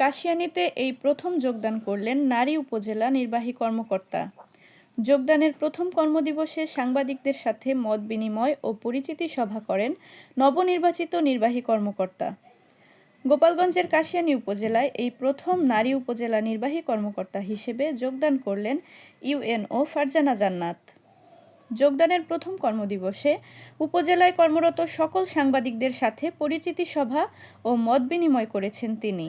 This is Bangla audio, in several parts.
কাশিয়ানীতে এই প্রথম যোগদান করলেন নারী উপজেলা নির্বাহী কর্মকর্তা। যোগদানের প্রথম কর্মদিবসে সাংবাদিকদের সাথে মত বিনিময় ও পরিচিতি সভা করেন নবনির্বাচিত নির্বাহী কর্মকর্তা। গোপালগঞ্জের কাশিয়ানী উপজেলায় এই প্রথম নারী উপজেলা নির্বাহী কর্মকর্তা হিসেবে যোগদান করলেন ইউএনও ফারজানা জান্নাত। যোগদানের প্রথম কর্মদিবসে উপজেলায় কর্মরত সকল সাংবাদিকদের সাথে পরিচিতি সভা ও মত বিনিময় করেছেন তিনি।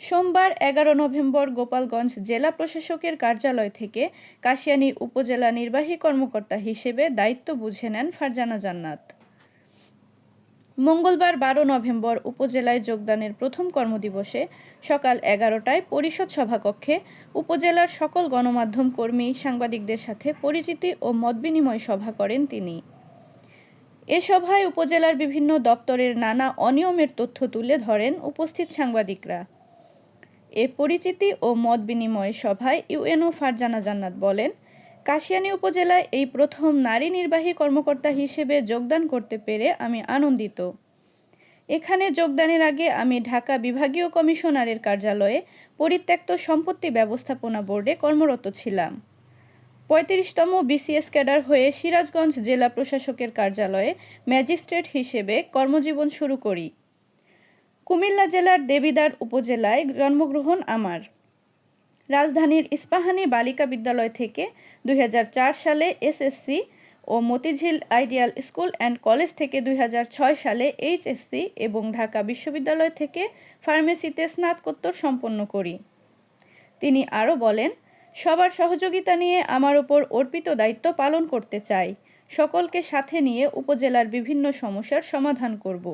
সোমবার এগারো নভেম্বর গোপালগঞ্জ জেলা প্রশাসকের কার্যালয় থেকে কাশিয়ানী উপজেলা নির্বাহী কর্মকর্তা হিসেবে দায়িত্ব বুঝে নেন ফারজানা জান্নাত। মঙ্গলবার বারো নভেম্বর উপজেলায় যোগদানের প্রথম কর্মদিবসে সকাল এগারোটায় পরিষদ সভাকক্ষে উপজেলার সকল গণমাধ্যম কর্মী, সাংবাদিকদের সাথে পরিচিতি ও মতবিনিময় সভা করেন তিনি। এ সভায় উপজেলার বিভিন্ন দপ্তরের নানা অনিয়মের তথ্য তুলে ধরেন উপস্থিত সাংবাদিকরা। এ পরিচিতি ও মত বিনিময় সভায় ইউএনও ফারজানা জান্নাত বলেন, কাশিয়ানী উপজেলায় এই প্রথম নারী নির্বাহী কর্মকর্তা হিসেবে যোগদান করতে পেরে আমি আনন্দিত। এখানে যোগদানের আগে আমি ঢাকা বিভাগীয় কমিশনারের কার্যালয়ে পরিত্যক্ত সম্পত্তি ব্যবস্থাপনা বোর্ডে কর্মরত ছিলাম। পঁয়ত্রিশতম বিসিএস ক্যাডার হয়ে সিরাজগঞ্জ জেলা প্রশাসকের কার্যালয়ে ম্যাজিস্ট্রেট হিসেবে কর্মজীবন শুরু করি। কুমিল্লা জেলার দেবিদার উপজেলায় জন্মগ্রহণ আমার। রাজধানীর ইস্পাহানি বালিকা বিদ্যালয় থেকে দুই হাজার চার সালে SSC O Motijheel ideal school and college থেকে দুই হাজার ছয় সালে এইচএসসি এবং ঢাকা বিশ্ববিদ্যালয় থেকে ফার্মেসিতে স্নাতকোত্তর সম্পন্ন করি। তিনি আরও বলেন, সবার সহযোগিতা নিয়ে আমার ওপর অর্পিত দায়িত্ব পালন করতে চাই। সকলকে সাথে নিয়ে উপজেলার বিভিন্ন সমস্যার সমাধান করব।